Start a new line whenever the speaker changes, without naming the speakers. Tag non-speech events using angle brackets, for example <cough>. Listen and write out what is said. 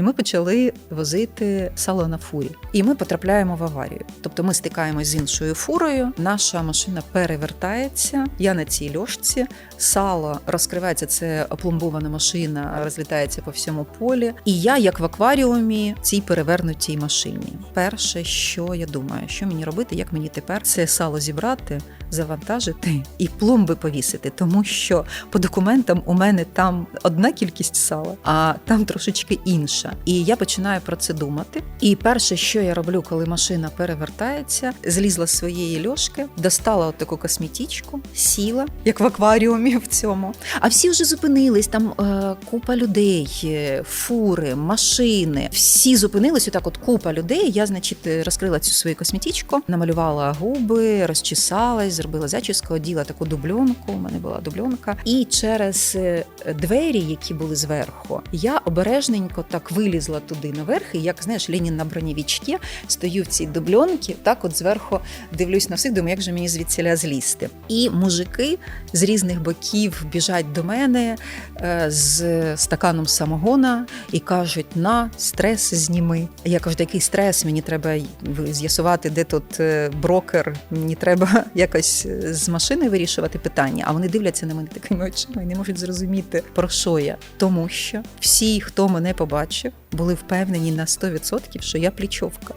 і ми почали возити сало на фурі. І ми потрапляємо в аварію. Тобто ми стикаємось з іншою фурою. Наша машина перевертається. Я на цій льошці. Сало розкривається. Це опломбована машина, розлітається по всьому полі. І я, як в акваріумі, цій перевернутій машині. Перше, що я думаю, що мені робити, як мені тепер це сало зібрати, завантажити і пломби повісити, тому що по документам у мене там одна кількість сала, а там трошечки інша. І я починаю про це думати. І перше, що я роблю, коли машина перевертається, злізла з своєї льошки, достала от таку косметичку, сіла, як в акваріумі в цьому. А всі вже зупинились. Там е, купа людей, е, фури, машини. Всі зупинились. Отак, от купа людей. Я, значить, розкрила цю свою косметичку, намалювала губи, розчесалась, зробила зачіску, оділа таку дубльонку. У мене була дубльонка. І через е, двері, які були зверху, я обережненько так вилізла туди наверх. І як знаєш, Ленін на бронєвічці, стою в цій дубльонці, так от зверху дивлюсь на всіх, думаю, як же мені звідсіля злізти. І мужики з різних боків біжать до мене е, з стаканом самогона і кажуть: на стрес зніми. Я кажу, який стрес? Мені треба з'ясувати, де тут е, брокер. Мені треба <laughs> якось е, з машини вирішувати питання. А вони дивляться на мене такими очима і не можуть зрозуміти, про що я. Тому що всі, хто мене побачив, були впевнені на 100%, що я плічовка.